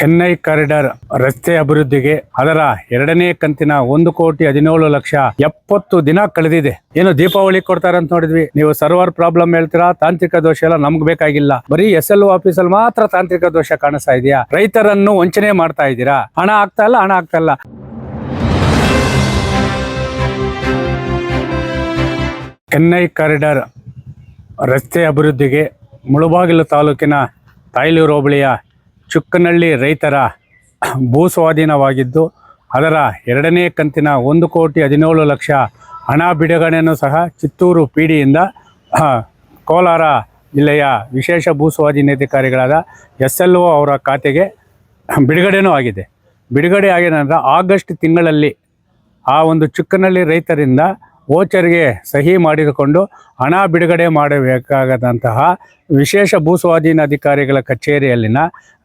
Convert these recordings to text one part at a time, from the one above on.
Chennai corridor ರಸ್ತೆ ಅಭಿವೃದ್ಧಿಗೆ ಅದರ ಎರಡನೇ ಕಂತಿನ ಒಂದು ಕೋಟಿ ಹದಿನೇಳು ಲಕ್ಷ ಎಪ್ಪತ್ತು ದಿನ ಕಳೆದಿದೆ. ಏನು ದೀಪಾವಳಿ ಕೊಡ್ತಾರೆ ಅಂತ ನೋಡಿದ್ವಿ. ನೀವು ಸರ್ವರ್ ಪ್ರಾಬ್ಲಮ್ ಹೇಳ್ತೀರಾ? ತಾಂತ್ರಿಕ ದೋಷ ಎಲ್ಲ ನಮ್ಗೆ ಬೇಕಾಗಿಲ್ಲ. ಬರೀ ಎಸ್ ಎಲ್ ಆಫೀಸಲ್ಲಿ ಮಾತ್ರ ತಾಂತ್ರಿಕ ದೋಷ ಕಾಣಿಸ್ತಾ ಇದೆಯಾ? ರೈತರನ್ನು ವಂಚನೆ ಮಾಡ್ತಾ ಇದ್ದೀರಾ? ಹಣ ಆಗ್ತಾ ಇಲ್ಲ, ಹಣ ಆಗ್ತಾ ಇಲ್ಲ. ಚೆನ್ನೈ ಕಾರಿಡಾರ್ ರಸ್ತೆ ಅಭಿವೃದ್ಧಿಗೆ ಮುಳುಬಾಗಿಲು ತಾಲೂಕಿನ ತಾಯ್ಲೂರು ಹೋಬಳಿಯ ಚುಕ್ಕನಹಳ್ಳಿ ರೈತರ ಭೂ ಸ್ವಾಧೀನವಾಗಿದ್ದು ಅದರ ಎರಡನೇ ಕಂತಿನ ಒಂದು ಕೋಟಿ ಹದಿನೇಳು ಲಕ್ಷ ಹಣ ಬಿಡುಗಡೆಯನ್ನು ಸಹ ಚಿತ್ತೂರು ಪಿ ಡಿಯಿಂದ ಕೋಲಾರ ಜಿಲ್ಲೆಯ ವಿಶೇಷ ಭೂ ಸ್ವಾಧೀನಾಧಿಕಾರಿಗಳಾದ ಎಸ್ ಎಲ್ ಒ ಅವರ ಖಾತೆಗೆ ಬಿಡುಗಡೆನೂ ಆಗಿದೆ. ಬಿಡುಗಡೆ ಆಗಿದೆ ನಂತರ ಆಗಸ್ಟ್ ತಿಂಗಳಲ್ಲಿ ಆ ಒಂದು ಚುಕ್ಕನಳ್ಳಿ ರೈತರಿಂದ ವೋಚರ್ಗೆ ಸಹಿ ಮಾಡಿಕೊಂಡು ಹಣ ಬಿಡುಗಡೆ ಮಾಡಬೇಕಾಗದಂತಹ ವಿಶೇಷ ಭೂ ಸ್ವಾಧೀನ ಅಧಿಕಾರಿಗಳ ಕಚೇರಿಯಲ್ಲಿನ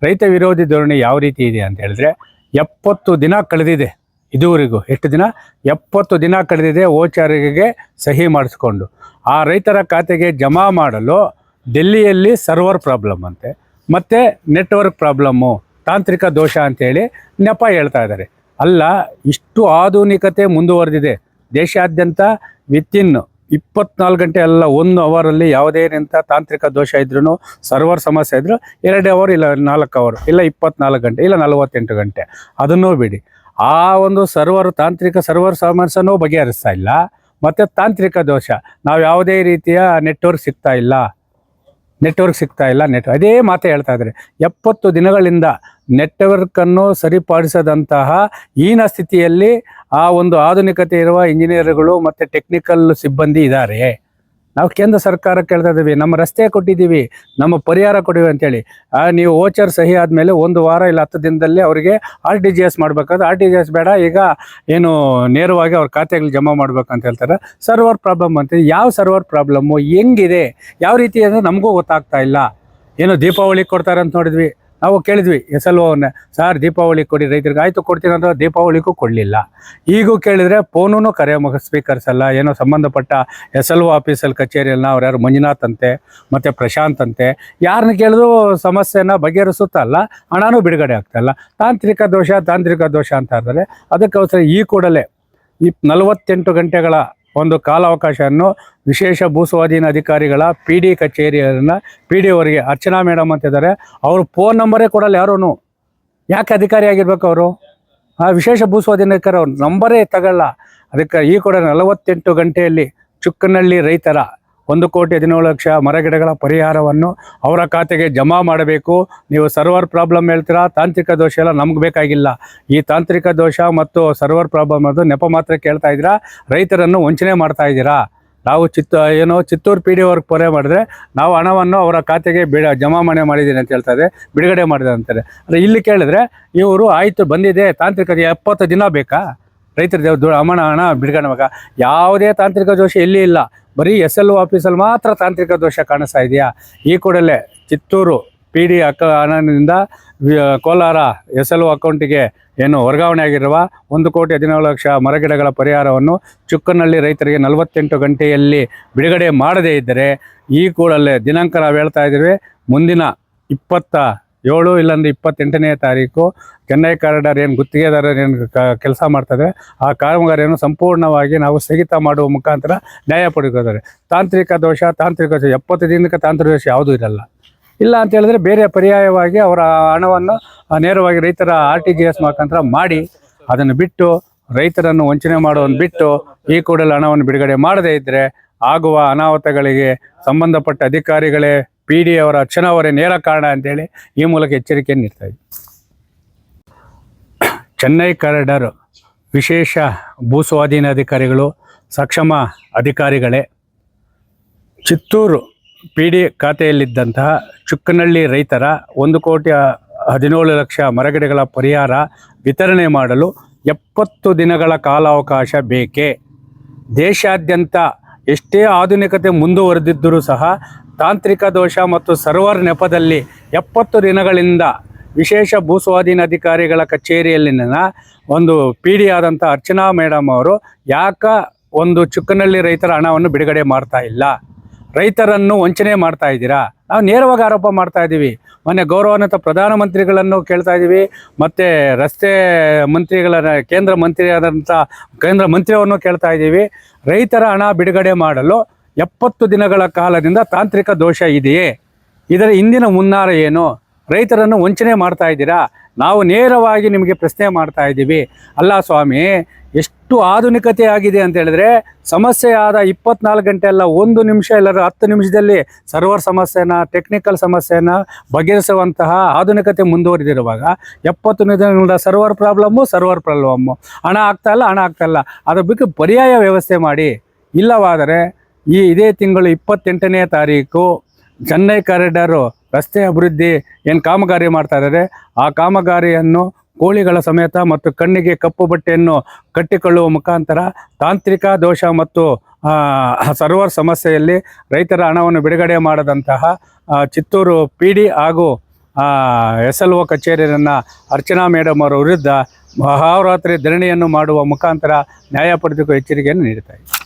ರೈತ ವಿರೋಧಿ ಧೋರಣೆ ಯಾವ ರೀತಿ ಇದೆ ಅಂತ ಹೇಳಿದ್ರೆ, ಎಪ್ಪತ್ತು ದಿನ ಕಳೆದಿದೆ ಇದುವರೆಗೂ, ಎಷ್ಟು ದಿನ? ಎಪ್ಪತ್ತು ದಿನ ಕಳೆದಿದೆ ವೋಚರ್ಗೆ ಸಹಿ ಮಾಡಿಸ್ಕೊಂಡು. ಆ ರೈತರ ಖಾತೆಗೆ ಜಮಾ ಮಾಡಲು ಡೆಲ್ಲಿಯಲ್ಲಿ ಸರ್ವರ್ ಪ್ರಾಬ್ಲಮ್ ಅಂತೆ, ಮತ್ತು ನೆಟ್ವರ್ಕ್ ಪ್ರಾಬ್ಲಮ್ಮು, ತಾಂತ್ರಿಕ ದೋಷ ಅಂತೇಳಿ ನೆಪ ಹೇಳ್ತಾ ಇದ್ದಾರೆ. ಅಲ್ಲ, ಇಷ್ಟು ಆಧುನಿಕತೆ ಮುಂದುವರೆದಿದೆ. ದೇಶಾದ್ಯಂತ ವಿತಿನ್ ಇಪ್ಪತ್ನಾಲ್ಕು ಗಂಟೆ ಅಲ್ಲ, ಒಂದು ಅವರಲ್ಲಿ ಯಾವುದೇ ನಿಂತ ತಾಂತ್ರಿಕ ದೋಷ ಇದ್ರೂ ಸರ್ವರ್ ಸಮಸ್ಯೆ ಇದ್ದರೂ ಎರಡು ಅವರ್ ಇಲ್ಲ, ನಾಲ್ಕು ಅವರ್ ಇಲ್ಲ ಇಪ್ಪತ್ನಾಲ್ಕು ಗಂಟೆ, ಇಲ್ಲ ನಲವತ್ತೆಂಟು ಗಂಟೆ. ಅದನ್ನೂ ಬಿಡಿ. ಆ ಒಂದು ಸರ್ವರ್ ತಾಂತ್ರಿಕ ಸರ್ವರ್ ಸಮಸ್ಯೆನೂ ಬಗೆಹರಿಸ್ತಾ ಇಲ್ಲ. ಮತ್ತು ತಾಂತ್ರಿಕ ದೋಷ, ನಾವು ಯಾವುದೇ ರೀತಿಯ ನೆಟ್ವರ್ಕ್ ಸಿಗ್ತಾ ಇಲ್ಲ. ನೆಟ್ವರ್ಕ್ ಸಿಗ್ತಾ ಇಲ್ಲ ನೆಟ್ ಅದೇ ಮಾತೇ ಹೇಳ್ತಾ ಇದ್ದಾರೆ. ಎಪ್ಪತ್ತು ದಿನಗಳಿಂದ ನೆಟ್ವರ್ಕನ್ನು ಸರಿಪಡಿಸದಂತಹ ಈನ ಸ್ಥಿತಿಯಲ್ಲಿ ಆ ಒಂದು ಆಧುನಿಕತೆ ಇರುವ ಇಂಜಿನಿಯರ್ಗಳು ಮತ್ತು ಟೆಕ್ನಿಕಲ್ ಸಿಬ್ಬಂದಿ ಇದ್ದಾರೆ ನಾವು ಕೇಂದ್ರ ಸರ್ಕಾರ ಕೇಳ್ತಾ ಇದ್ದೀವಿ, ನಮ್ಮ ರಸ್ತೆ ಕೊಟ್ಟಿದ್ದೀವಿ, ನಮ್ಮ ಪರಿಹಾರ ಕೊಡಿವಿ ಅಂತೇಳಿ. ನೀವು ಓಚರ್ ಸಹಿ ಆದಮೇಲೆ ಒಂದು ವಾರ ಇಲ್ಲ ಹತ್ತು ದಿನದಲ್ಲಿ ಅವರಿಗೆ ಆರ್ ಟಿ ಜಿ ಎಸ್ ಮಾಡಬೇಕಾದ್ರೆ ಆರ್ ಟಿ ಜಿ ಎಸ್ ಬೇಡ, ಈಗ ಏನು ನೇರವಾಗಿ ಅವ್ರ ಖಾತೆಗಳು ಜಮಾ ಮಾಡ್ಬೇಕು ಅಂತ ಹೇಳ್ತಾರೆ. ಸರ್ವರ್ ಪ್ರಾಬ್ಲಮ್ ಅಂತ, ಯಾವ ಸರ್ವರ್ ಪ್ರಾಬ್ಲಮ್ಮು ಹೆಂಗಿದೆ, ಯಾವ ರೀತಿ ಅಂದರೆ ನಮಗೂ ಗೊತ್ತಾಗ್ತಾ ಇಲ್ಲ. ಏನು ದೀಪಾವಳಿ ಕೊಡ್ತಾರೆ ಅಂತ ನೋಡಿದ್ವಿ. ನಾವು ಕೇಳಿದ್ವಿ ಎಸ್ ಎಲ್ ಓನ ಸರ್ ದೀಪಾವಳಿ ಕೊಡಿ, ರೈತರಿಗೆ ಆಯಿತು ಕೊಡ್ತೀನಿ ಅಂದ್ರೆ ದೀಪಾವಳಿಗೂ ಕೊಡಲಿಲ್ಲ. ಈಗೂ ಕೇಳಿದರೆ ಫೋನೂ ಕರೆ ಅಲ್ಲ ಏನೋ ಸಂಬಂಧಪಟ್ಟ ಎಸ್ ಎಲ್ ಓ ಆಫೀಸಲ್ಲಿ ಕಚೇರಿಯಲ್ಲಿ ಅವ್ರು ಯಾರು ಮಂಜುನಾಥ್ ಅಂತೆ, ಮತ್ತು ಪ್ರಶಾಂತ್ ಅಂತೆ ಯಾರನ್ನ ಕೇಳಿದ್ರು ಸಮಸ್ಯೆನ ಬಗೆಹರಿಸುತ್ತಲ್ಲ ಹಣನೂ ಬಿಡುಗಡೆ ಆಗ್ತಾಯಿಲ್ಲ ತಾಂತ್ರಿಕ ದೋಷ ತಾಂತ್ರಿಕ ದೋಷ ಅಂತ ಇದ್ದಾರೆ. ಅದಕ್ಕೋಸ್ಕರ ಈ ಕೂಡಲೇ ಈ ನಲವತ್ತೆಂಟು ಗಂಟೆಗಳ ಒಂದು ಕಾಲಾವಕಾಶವನ್ನು ವಿಶೇಷ ಭೂ ಸ್ವಾಧೀನ ಅಧಿಕಾರಿಗಳ ಪಿ ಡಿ ಕಚೇರಿಯನ್ನು ಪಿ ಡಿ ಅವರಿಗೆ ಅರ್ಚನಾ ಮೇಡಮ್ ಅಂತಿದ್ದಾರೆ ಅವರು ಫೋನ್ ನಂಬರೇ ಕೊಡಲ್ಲ ಯಾರೂ ಯಾಕೆ ಅಧಿಕಾರಿ ಆಗಿರ್ಬೇಕು ಅವರು? ಆ ವಿಶೇಷ ಭೂ ಅಧಿಕಾರಿ ಅವ್ರ ನಂಬರೇ ತಗೊಳ್ಳ. ಅದಕ್ಕೆ ಈ ಕೂಡ ನಲವತ್ತೆಂಟು ಗಂಟೆಯಲ್ಲಿ ಚುಕ್ಕನಹಳ್ಳಿ ರೈತರ ಒಂದು ಕೋಟಿ ಹದಿನೇಳು ಲಕ್ಷ ಮರಗಿಡಗಳ ಪರಿಹಾರವನ್ನು ಅವರ ಖಾತೆಗೆ ಜಮಾ ಮಾಡಬೇಕು. ನೀವು ಸರ್ವರ್ ಪ್ರಾಬ್ಲಮ್ ಹೇಳ್ತೀರಾ? ತಾಂತ್ರಿಕ ದೋಷ ಎಲ್ಲ ನಮ್ಗೆ ಬೇಕಾಗಿಲ್ಲ. ಈ ತಾಂತ್ರಿಕ ದೋಷ ಮತ್ತು ಸರ್ವರ್ ಪ್ರಾಬ್ಲಮ್ ಅದು ನೆಪ ಮಾತ್ರ ಕೇಳ್ತಾ ಇದ್ದೀರಾ? ರೈತರನ್ನು ವಂಚನೆ ಮಾಡ್ತಾ ಇದ್ದೀರಾ? ನಾವು ಚಿತ್ತ, ಏನೋ ಚಿತ್ತೂರು ಪಿ ಡಿ ಅವ್ರಿಗೆ ಪೊರೆ ಮಾಡಿದ್ರೆ ನಾವು ಹಣವನ್ನು ಅವರ ಖಾತೆಗೆ ಬಿಡ ಜಮಾವಣೆ ಮಾಡಿದ್ದೀನಿ ಅಂತ ಹೇಳ್ತಾರೆ ಬಿಡುಗಡೆ ಮಾಡಿದೆ ಅಂತಾರೆ ಅಂದರೆ ಇಲ್ಲಿ ಕೇಳಿದ್ರೆ ಇವರು ಆಯಿತು, ಬಂದಿದೆ ತಾಂತ್ರಿಕ ಎಪ್ಪತ್ತು ದಿನ ಬೇಕಾ? ರೈತರ ಹಣ ಹಣ, ಬಿಡುಗಡೆ ಯಾವುದೇ ತಾಂತ್ರಿಕ ದೋಷ ಇಲ್ಲಿ ಇಲ್ಲ. ಬರೀ ಎಸ್ ಎಲ್ ಆಫೀಸಲ್ಲಿ ಮಾತ್ರ ತಾಂತ್ರಿಕ ದೋಷ ಕಾಣಿಸ್ತಾ ಇದೆಯಾ? ಈ ಕೂಡಲೇ ಚಿತ್ತೂರು ಪಿ ಡಿ ಅಕ ಹಣದಿಂದ ಕೋಲಾರ ಎಸ್ ಎಲ್ ಅಕೌಂಟಿಗೆ ಏನು ವರ್ಗಾವಣೆ ಆಗಿರುವ ಒಂದು ಕೋಟಿ ಹದಿನೇಳು ಲಕ್ಷ ಮರಗಿಡಗಳ ಪರಿಹಾರವನ್ನು ಚುಕ್ಕನಹಳ್ಳಿ ರೈತರಿಗೆ ನಲವತ್ತೆಂಟು ಗಂಟೆಯಲ್ಲಿ ಬಿಡುಗಡೆ ಮಾಡದೇ ಇದ್ದರೆ ಈ ಕೂಡಲೇ ದಿನಾಂಕ ನಾವು ಹೇಳ್ತಾ ಇದ್ದೀವಿ, ಮುಂದಿನ ಇಪ್ಪತ್ತ ಏಳು ಇಲ್ಲಾಂದ್ರೆ ಇಪ್ಪತ್ತೆಂಟನೇ ತಾರೀಕು. ಚೆನ್ನೈ ಕಾರಿಡಾರ್ ಏನು ಗುತ್ತಿಗೆದಾರರು ಏನು ಕೆಲಸ ಮಾಡ್ತಾರೆ ಆ ಕಾಮಗಾರಿಯನ್ನು ಸಂಪೂರ್ಣವಾಗಿ ನಾವು ಸ್ಥಗಿತ ಮಾಡುವ ಮುಖಾಂತರ ನ್ಯಾಯ ಪಡೆದುಕೋತಾರೆ ತಾಂತ್ರಿಕ ದೋಷ ತಾಂತ್ರಿಕ ದೋಷ, ಎಪ್ಪತ್ತು ದಿನಕ್ಕೆ ತಾಂತ್ರಿಕ ದೋಷ ಯಾವುದೂ ಇರಲ್ಲ. ಇಲ್ಲ ಅಂತ ಹೇಳಿದ್ರೆ ಬೇರೆ ಪರ್ಯಾಯವಾಗಿ ಅವರ ಹಣವನ್ನು ನೇರವಾಗಿ ರೈತರ ಆರ್ ಟಿ ಜಿ ಎಸ್ ಮುಖಾಂತರ ಮಾಡಿ ಅದನ್ನು ಬಿಟ್ಟು ರೈತರನ್ನು ವಂಚನೆ ಮಾಡೋದನ್ನು ಬಿಟ್ಟು ಈ ಕೂಡಲೇ ಹಣವನ್ನು ಬಿಡುಗಡೆ ಮಾಡದೇ ಇದ್ದರೆ ಆಗುವ ಅನಾಹುತಗಳಿಗೆ ಸಂಬಂಧಪಟ್ಟ ಅಧಿಕಾರಿಗಳೇ ಪಿ ಡಿ ಅವರ ಅರ್ಚನಾ ಅವರೇ ನೇರ ಕಾರಣ ಅಂತೇಳಿ ಈ ಮೂಲಕ ಎಚ್ಚರಿಕೆಯನ್ನು ನೀಡ್ತಾ ಇದ್ದೀವಿ ಚೆನ್ನೈ ಕಾರಿಡಾರ್ ವಿಶೇಷ ಭೂ ಸ್ವಾಧೀನ ಅಧಿಕಾರಿಗಳು, ಸಕ್ಷಮ ಅಧಿಕಾರಿಗಳೇ, ಚಿತ್ತೂರು ಪಿ ಡಿ ಖಾತೆಯಲ್ಲಿದ್ದಂತಹ ಚುಕ್ಕನಹಳ್ಳಿ ರೈತರ ಒಂದು ಕೋಟಿ ಹದಿನೇಳು ಲಕ್ಷ ಮರಗಿಡಗಳ ಪರಿಹಾರ ವಿತರಣೆ ಮಾಡಲು ಎಪ್ಪತ್ತು ದಿನಗಳ ಕಾಲಾವಕಾಶ ಬೇಕೇ? ದೇಶಾದ್ಯಂತ ಎಷ್ಟೇ ಆಧುನಿಕತೆ ಮುಂದುವರೆದಿದ್ದರೂ ಸಹ ತಾಂತ್ರಿಕ ದೋಷ ಮತ್ತು ಸರ್ವರ್ ನೆಪದಲ್ಲಿ ಎಪ್ಪತ್ತು ದಿನಗಳಿಂದ ವಿಶೇಷ ಭೂ ಸ್ವಾಧೀನ ಅಧಿಕಾರಿಗಳ ಕಚೇರಿಯಲ್ಲಿನ ಒಂದು ಪಿ ಡಿ ಆದಂಥ ಅರ್ಚನಾ ಮೇಡಮ್ ಅವರು ಯಾಕ ಒಂದು ಚುಕ್ಕನಳ್ಳಿ ರೈತರ ಹಣವನ್ನು ಬಿಡುಗಡೆ ಮಾಡ್ತಾ ಇಲ್ಲ? ರೈತರನ್ನು ವಂಚನೆ ಮಾಡ್ತಾ ಇದ್ದೀರಾ? ನಾವು ನೇರವಾಗಿ ಆರೋಪ ಮಾಡ್ತಾ ಇದ್ದೀವಿ. ಮೊನ್ನೆ ಗೌರವಾನ್ವಿತ ಪ್ರಧಾನಮಂತ್ರಿಗಳನ್ನು ಕೇಳ್ತಾ ಇದ್ದೀವಿ. ಮತ್ತು ರಸ್ತೆ ಮಂತ್ರಿಗಳ, ಕೇಂದ್ರ ಮಂತ್ರಿಯಾದಂಥ, ಕೇಂದ್ರ ಮಂತ್ರಿಯವರನ್ನು ಕೇಳ್ತಾ ಇದ್ದೀವಿ. ರೈತರ ಹಣ ಬಿಡುಗಡೆ ಮಾಡಲು ಎಪ್ಪತ್ತು ದಿನಗಳ ಕಾಲದಿಂದ ತಾಂತ್ರಿಕ ದೋಷ ಇದೆಯೇ? ಇದರ ಹಿಂದಿನ ಮುನ್ನಾರ ಏನು? ರೈತರನ್ನು ವಂಚನೆ ಮಾಡ್ತಾ ಇದ್ದೀರಾ? ನಾವು ನೇರವಾಗಿ ನಿಮಗೆ ಪ್ರಶ್ನೆ ಮಾಡ್ತಾ ಇದ್ದೀವಿ. ಅಲ್ಲ ಸ್ವಾಮಿ, ಎಷ್ಟು ಆಧುನಿಕತೆ ಆಗಿದೆ ಅಂತ ಹೇಳಿದ್ರೆ ಸಮಸ್ಯೆ ಆದ ಇಪ್ಪತ್ನಾಲ್ಕು ಗಂಟೆ ಅಲ್ಲ ಒಂದು ನಿಮಿಷ ಎಲ್ಲರೂ ಹತ್ತು ನಿಮಿಷದಲ್ಲಿ ಸರ್ವರ್ ಸಮಸ್ಯೆನ ಟೆಕ್ನಿಕಲ್ ಸಮಸ್ಯೆನ ಬಗೆಹರಿಸುವಂತಹ ಆಧುನಿಕತೆ ಮುಂದುವರಿದಿರುವಾಗ ಎಪ್ಪತ್ತು ದಿನಗಳ ಸರ್ವರ್ ಪ್ರಾಬ್ಲಮ್ಮು ಸರ್ವರ್ ಪ್ರಾಬ್ಲಮ್ಮು. ಹಣ ಆಗ್ತಾ ಇಲ್ಲ, ಹಣ ಆಗ್ತಾ ಇಲ್ಲ. ಅದ್ರ ಬಗ್ಗೆ ಪರ್ಯಾಯ ವ್ಯವಸ್ಥೆ ಮಾಡಿ. ಇಲ್ಲವಾದರೆ ಈ ಇದೇ ತಿಂಗಳು ಇಪ್ಪತ್ತೆಂಟನೇ ತಾರೀಕು ಚೆನ್ನೈ ಕಾರಿಡಾರು ರಸ್ತೆ ಅಭಿವೃದ್ಧಿ ಏನು ಕಾಮಗಾರಿ ಮಾಡ್ತಾ ಇದ್ದಾರೆ ಆ ಕಾಮಗಾರಿಯನ್ನು ಕೋಳಿಗಳ ಸಮೇತ ಮತ್ತು ಕಣ್ಣಿಗೆ ಕಪ್ಪು ಬಟ್ಟೆಯನ್ನು ಕಟ್ಟಿಕೊಳ್ಳುವ ಮುಖಾಂತರ ತಾಂತ್ರಿಕ ದೋಷ ಮತ್ತು ಸರ್ವರ್ ಸಮಸ್ಯೆಯಲ್ಲಿ ರೈತರ ಹಣವನ್ನು ಬಿಡುಗಡೆ ಮಾಡದಂತಹ ಚಿತ್ತೂರು ಪಿ ಡಿ ಹಾಗೂ ಎಸ್ ಎಲ್ ಒ ಕಚೇರಿಯನ್ನು ಅರ್ಚನಾ ಮೇಡಮ್ ಅವರ ವಿರುದ್ಧ ಮಹಾರಾತ್ರಿ ಧರಣಿಯನ್ನು ಮಾಡುವ ಮುಖಾಂತರ ನ್ಯಾಯ ಎಚ್ಚರಿಕೆಯನ್ನು ನೀಡುತ್ತಾ